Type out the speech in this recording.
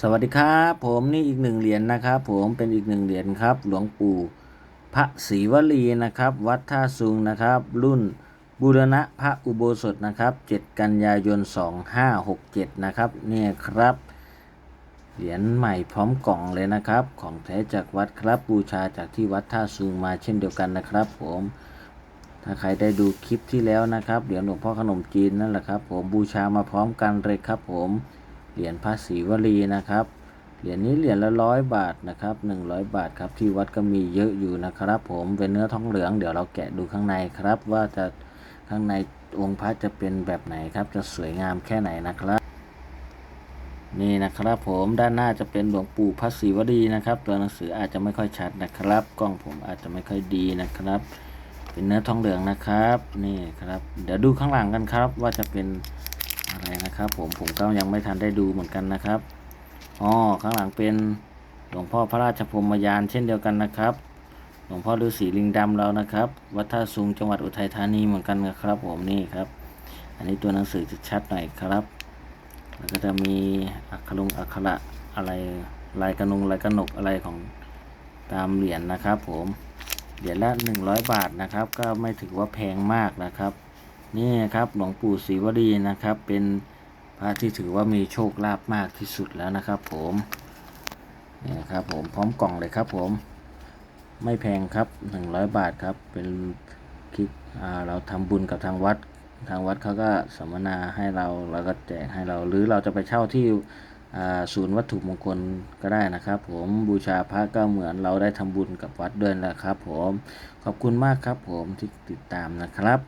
สวัสดีครับ ผมนี่อีกหนึ่งเหรียญนะครับ ผมเป็นอีกหนึ่งเหรียญครับ หลวงปู่พระศรีวลีนะครับ วัดท่าซุงนะครับ รุ่นบูรณะพระอุโบสถนะครับ7กันยายน 2567 นะครับเนี่ยครับเหรียญใหม่พร้อมกล่องเลยนะครับ ของแท้จากวัดครับบูชาจากที่วัดท่าซุงมาเช่นเดียวกันนะครับ ผมถ้าใครได้ดูคลิปที่แล้วนะครับเหรียญหลวงพ่อขนมจีนนั่นแหละครับ ผมบูชามาพร้อมกันเลยครับ ผม เหรียญพระศรีวลีนะครับ เหรียญนี้เหรียญละร้อยบาทนะครับหนึ่งร้อยบาทครับที่วัดก็มีเยอะอยู่นะครับ ผมเป็นเนื้อทองเหลืองเดี๋ยวเราแกะดูข้างในครับ ว่าจะข้างในองค์พระจะเป็นแบบไหนครับ จะสวยงามแค่ไหนนะครับ นี่นะครับผมด้านหน้าจะเป็นหลวงปู่พระศรีวลีนะครับ ตัวหนังสืออาจจะไม่ค่อยชัดนะครับ กล้องผมอาจจะไม่ค่อยดีนะครับ เป็นเนื้อทองเหลืองนะครับ นี่ครับ เดี๋ยวดูข้างหลังกันครับว่าจะเป็น อะไรนะครับ ผมผมก็ยังไม่ทันได้ดูเหมือนกันนะครับอ๋อข้างหลังเป็นหลวงพ่อพระราชพรมยานเช่นเดียวกันนะครับ หลวงพ่อฤาษีลิงดำเรานะครับ วัดท่าซุงจังหวัดอุทัยธานีเหมือนกันนะครับ ผมนี่ครับ อันนี้ตัวหนังสือจะชัดหน่อยครับ แล้วก็จะมีอักขระอักขระอะไรลายกระนงลายกระหนกอะไรของตามเหรียญนะครับ ผมเหรียญละ100 บาทนะครับ ก็ไม่ถือว่าแพงมากนะครับ นี่ครับหลวงปู่ศรีวลีนะครับ เป็นพระที่ถือว่ามีโชคลาภมากที่สุดแล้วนะครับ ผมนี่นะครับผมพร้อมกล่องเลยครับ ผมไม่แพงครับ 100 บาทครับ เป็นคลิปเราทำบุญกับทางวัด ทางวัดเขาก็สัมมนาให้เราแล้วก็แจกให้เรา หรือเราจะไปเช่าที่ศูนย์วัตถุมงคลก็ได้นะครับ ผมบูชาพระก็เหมือนเราได้ทำบุญกับวัดด้วยนะครับ ผมขอบคุณมากครับ ผมที่ติดตามนะครับ